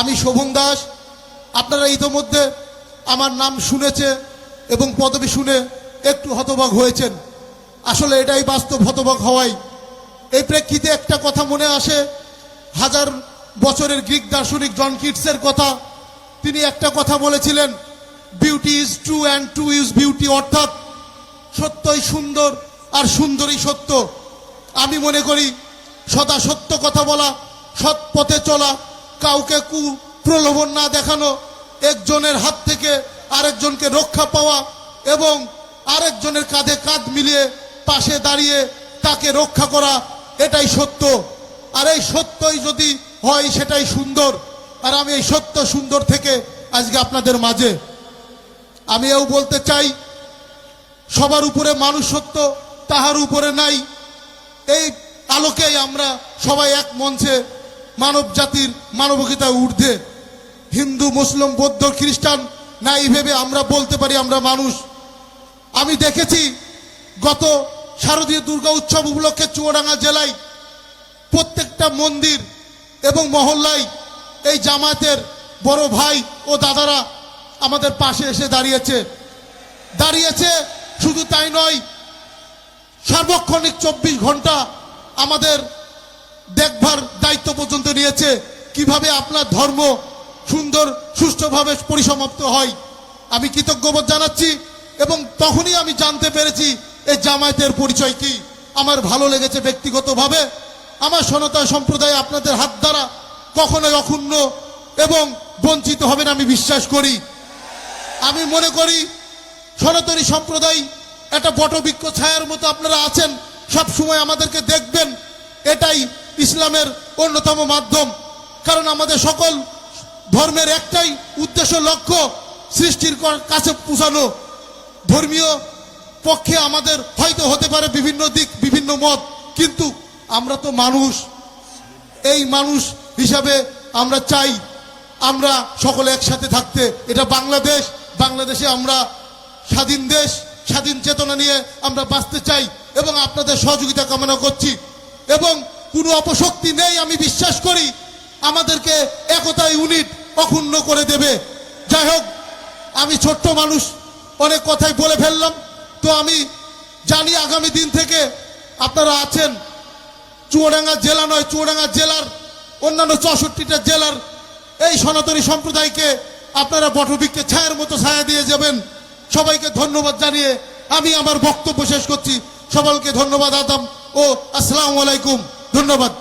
আমি শোভন দাস। আপনারা ইতোমধ্যে আমার নাম শুনেছে এবং পদবি শুনে একটু হতবাক হয়েছেন। আসলে এটাই বাস্তব হতবাক হওয়াই। এই প্রেক্ষিতে একটা কথা মনে আসে। হাজার বছরের গ্রিক দার্শনিক জন কিটসের কথা। তিনি একটা কথা বলেছিলেন beauty is true and true is beauty অর্থাৎ সত্যই সুন্দর আর সুন্দরই সত্য। আমি মনে করি, সদা সত্য কথা বলা, সৎ পথে চলা কাউকে কু প্রলোভন না দেখানো, একজনের হাত থেকে আরেকজনকে রক্ষা পাওয়া এবং আরেকজনের কাঁধে কাঁধ মিলিয়ে পাশে দাঁড়িয়ে তাকে রক্ষা করা, এটাই সত্য। আর এই সত্যই যদি হয়, সেটাই সুন্দর। আর আমি এই সত্য সুন্দর থেকে আজকে আপনাদের মাঝে। আমি এও বলতে চাই, সবার উপরে মানুষ সত্য তাহার উপরে নাই। এই আলোকেই আমরা সবাই এক মঞ্চে মানব জাতির মানবিকতা ঊর্ধ্বে। হিন্দু, মুসলিম, বৌদ্ধ, খ্রিস্টান, নাই ভেবে আমরা বলতে পারি আমরা মানুষ। আমি দেখেছি গত শারদীয় দুর্গা উৎসব উপলক্ষে চুয়াডাঙ্গা জেলায় প্রত্যেকটা মন্দির এবং মহল্লায় এই জামায়াতের বড় ভাই ও দাদারা আমাদের পাশে এসে দাঁড়িয়েছে। দাঁড়িয়েছে শুধু তাই নয়, সার্বক্ষণিক চব্বিশ ঘণ্টা আমাদের দেখভার দায়িত্ব পর্যন্ত নিয়েছে। কীভাবে আপনার ধর্ম সুন্দর, সুষ্ঠুভাবে পরিসমাপ্ত হয়, আমি কৃতজ্ঞবোধ জানাচ্ছি এবং তখনই আমি জানতে পেরেছি এই জামায়াতের পরিচয় কি। আমার ভালো লেগেছে ব্যক্তিগতভাবে। আমার সনাতন সম্প্রদায় আপনাদের হাত দ্বারা কখনোই অক্ষুণ্ণ এবং বঞ্চিত হবেন আমি বিশ্বাস করি। আমি মনে করি সনাতনী সম্প্রদায় একটা বটবৃক্ষ ছায়ার মতো আপনারা আছেন সব সময় আমাদেরকে দেখবেন। এটাই ইসলামের অন্যতম মাধ্যম। কারণ আমাদের সকল ধর্মের একটাই উদ্দেশ্য, লক্ষ্য সৃষ্টির কাছে পৌঁছানো। ধর্মীয় পক্ষে আমাদের হয়তো হতে পারে বিভিন্ন দিক, বিভিন্ন মত, কিন্তু আমরা তো মানুষ। এই মানুষ হিসাবে আমরা চাই আমরা সকলে একসাথে থাকতে। এটা বাংলাদেশ। বাংলাদেশে আমরা স্বাধীন দেশ, স্বাধীন চেতনা নিয়ে আমরা বাঁচতে চাই এবং আপনাদের সহযোগিতা কামনা করছি। এবং কোনো অপশক্তি নেই, আমি বিশ্বাস করি আমাদেরকে একতা ইউনিট অক্ষুণ্ণ করে দেবে। যাই হোক, আমি ছোট্ট মানুষ, অনেক কথাই বলে ফেললাম। তো আমি জানি আগামী দিন থেকে আপনারা আছেন চুয়াডাঙ্গা জেলা নয়, চুয়াডাঙ্গা জেলার, অন্যান্য চৌষট্টিটা জেলার এই সনাতনী সম্প্রদায়কে আপনারা বটবৃক্ষে ছায়ের মতো ছায়া দিয়ে যাবেন। সবাইকে ধন্যবাদ জানিয়ে আমি আমার বক্তব্য শেষ করছি। সকলকে ধন্যবাদ, আদাম, ও আসসালামু আলাইকুম। ধন্যবাদ।